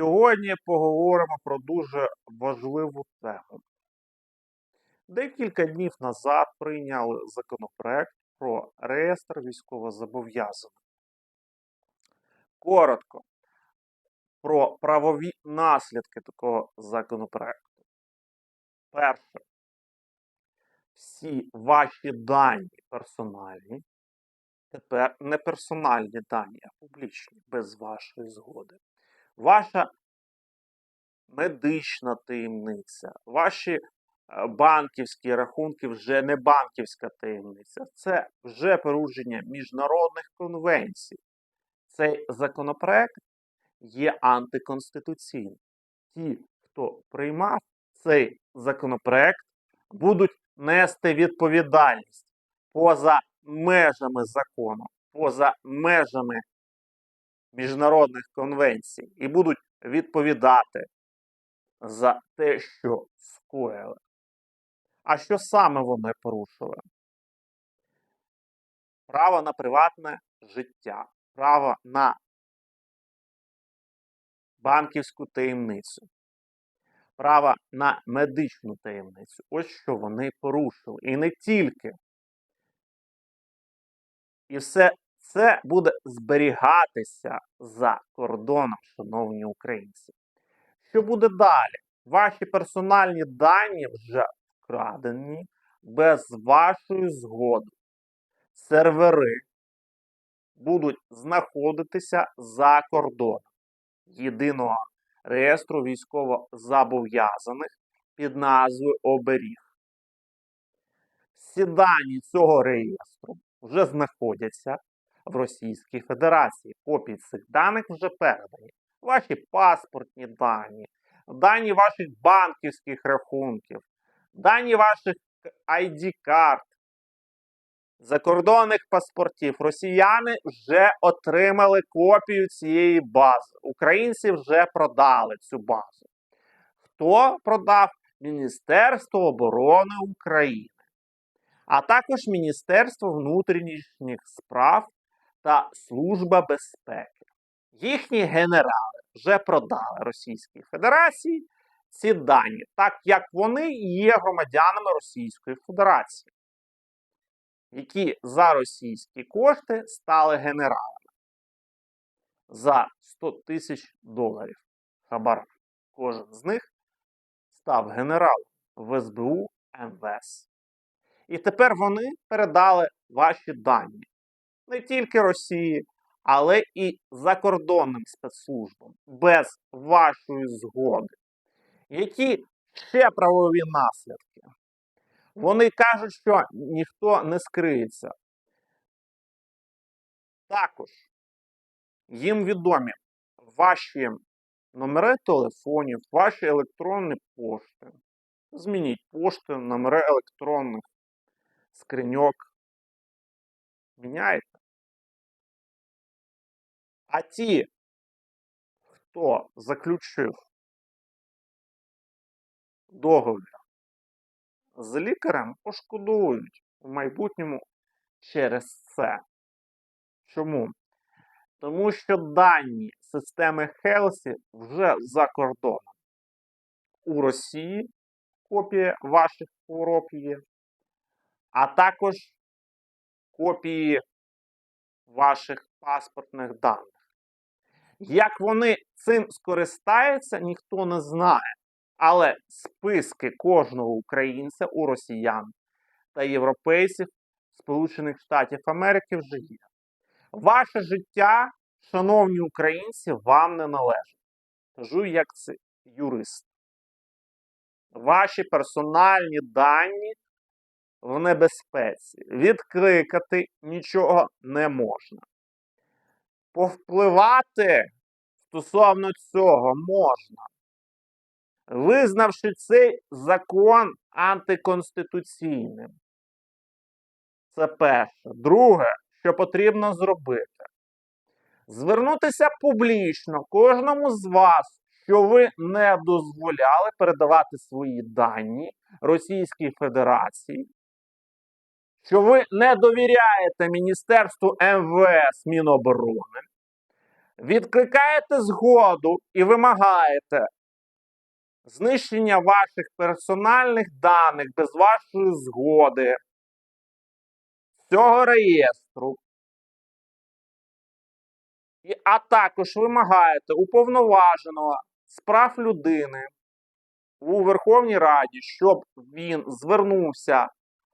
Сьогодні поговоримо про дуже важливу тему. Декілька днів назад прийняли законопроект про реєстр військовозобов'язаних. Коротко про правові наслідки такого законопроекту. Перше. Всі ваші дані персональні, тепер не персональні дані, а публічні, без вашої згоди. Ваша медична таємниця, ваші е, банківські рахунки вже не банківська таємниця. Це вже порушення міжнародних конвенцій. Цей законопроект є антиконституційним. Ті, хто приймав цей законопроект, будуть нести відповідальність поза межами закону, поза межами міжнародних конвенцій і будуть відповідати за те, що скоїли. А що саме вони порушили? Право на приватне життя, право на банківську таємницю, право на медичну таємницю. Ось що вони порушили. І не тільки. І все це буде зберігатися за кордоном, шановні українці. Що буде далі? Ваші персональні дані вже вкрадені без вашої згоди. Сервери будуть знаходитися за кордоном єдиного реєстру військовозобов'язаних під назвою Оберіг. Всі дані цього реєстру вже знаходяться в Російській Федерації. Копії цих даних вже передані. Ваші паспортні дані, дані ваших банківських рахунків, дані ваших ID-карт, закордонних паспортів. Росіяни вже отримали копію цієї бази. Українці вже продали цю базу. Хто продав? Міністерство оборони України, а також Міністерство внутрішніх справ та Служба безпеки. Їхні генерали вже продали Російській Федерації ці дані, так як вони є громадянами Російської Федерації, які за російські кошти стали генералами за 100 тисяч доларів хабара. Кожен з них став генералом в СБУ МВС. І тепер вони передали ваші дані не тільки Росії, але і закордонним спецслужбам без вашої згоди. Які ще правові наслідки? Вони кажуть, що ніхто не скриється. Також їм відомі ваші номери телефонів, ваші електронні пошти. Змініть пошти, номери електронних скриньок. Міняєте. А ті, хто заключив договір з лікарем, пошкодують в майбутньому через це. Чому? Тому що дані системи Хелсі вже за кордоном. У Росії копія ваших хвороб є, а також копії ваших паспортних даних. Як вони цим скористаються, ніхто не знає. Але списки кожного українця у росіян та європейців Сполучених Штатів Америки вже є. Ваше життя, шановні українці, вам не належить. Кажу, як це юрист. Ваші персональні дані в небезпеці. Відкликати нічого не можна. Повпливати стосовно цього можна. Визнавши цей закон антиконституційним. Це перше. Друге, що потрібно зробити, звернутися публічно кожному з вас, що ви не дозволяли передавати свої дані Російській Федерації, що ви не довіряєте Міністерству МВС Міноборони, відкликаєте згоду і вимагаєте знищення ваших персональних даних без вашої згоди цього реєстру, а також вимагаєте уповноваженого з прав людини у Верховній Раді, щоб він звернувся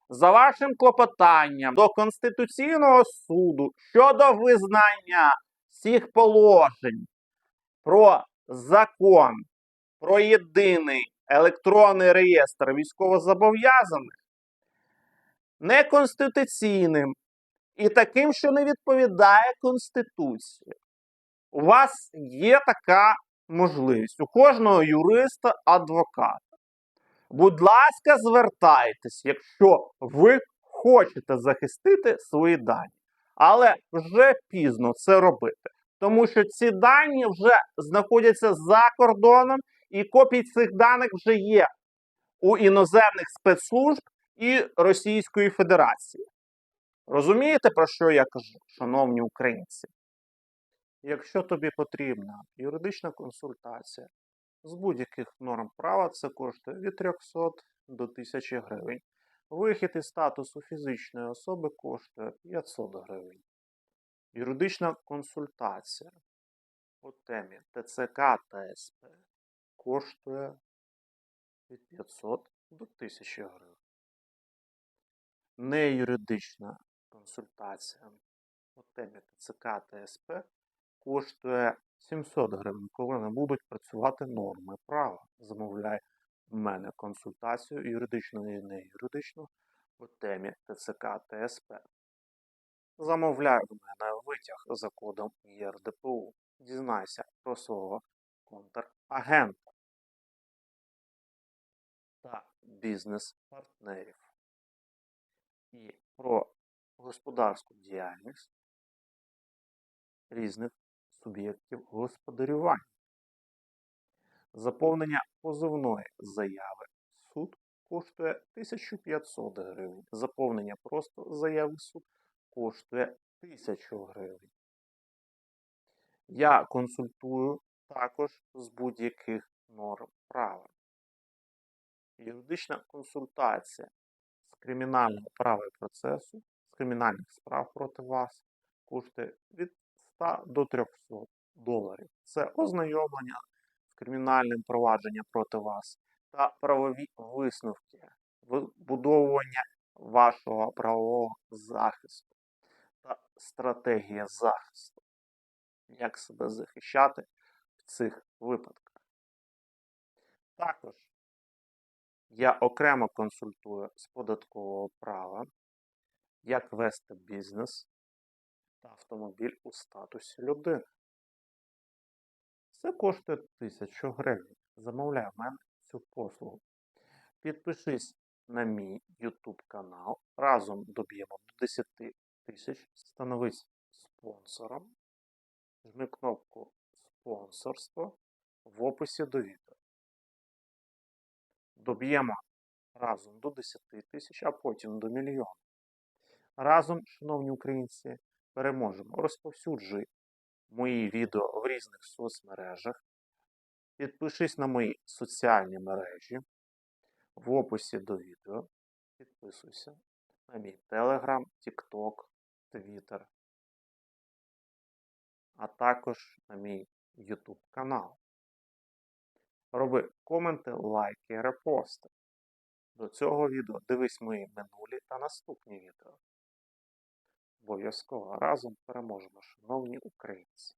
за вашим клопотанням до Конституційного суду щодо визнання всіх положень про закон про єдиний електронний реєстр військовозобов'язаних неконституційним і таким, що не відповідає Конституції. У вас є така можливість у кожного юриста, адвоката. Будь ласка, звертайтесь, якщо ви хочете захистити свої дані. Але вже пізно це робити, тому що ці дані вже знаходяться за кордоном, і копії цих даних вже є у іноземних спецслужб і Російської Федерації. Розумієте, про що я кажу, шановні українці? Якщо тобі потрібна юридична консультація з будь-яких норм права, це коштує від 300 до 1000 гривень. Вихід із статусу фізичної особи коштує 500 гривень. Юридична консультація по темі ТЦК та СП коштує від 500 до 1000 гривень. Неюридична консультація по темі ТЦК та СП коштує 700 гривень, коли не будуть працювати норми права. Замовляй в мене консультацію юридичну і неюридичну по темі ТЦК та СП. Замовляй в мене витяг за кодом ЄРДПУ. Дізнайся про свого контрагента та бізнес-партнерів і про господарську діяльність різних суб'єктів господарювання. Заповнення позовної заяви в суд коштує 1500 гривень. Заповнення просто заяви в суд коштує 1000 гривень. Я консультую також з будь-яких норм права. Юридична консультація з кримінального права і процесу, з кримінальних справ проти вас коштує від 100 до 300 доларів. Це ознайомлення з кримінальним провадженням проти вас та правові висновки, вибудовування вашого правового захисту та стратегія захисту. Як себе захищати в цих випадках. Також я окремо консультую з податкового права, як вести бізнес автомобіль у статусі людини. Це коштує 1000 гривень. Замовляй в мене цю послугу. Підпишись на мій YouTube канал. Разом доб'ємо до 10 тисяч. Становись спонсором. Жми кнопку спонсорство в описі до відео. Доб'ємо разом до 10 тисяч, а потім до мільйона. Разом, шановні українці, переможемо. Розповсюджуй мої відео в різних соцмережах. Підпишись на мої соціальні мережі. В описі до відео. Підписуйся на мій Telegram, TikTok, Twitter, а також на мій YouTube канал. Роби коменти, лайки, репости. До цього відео дивись мої минулі та наступні відео. Обов'язково разом переможемо, шановні українці.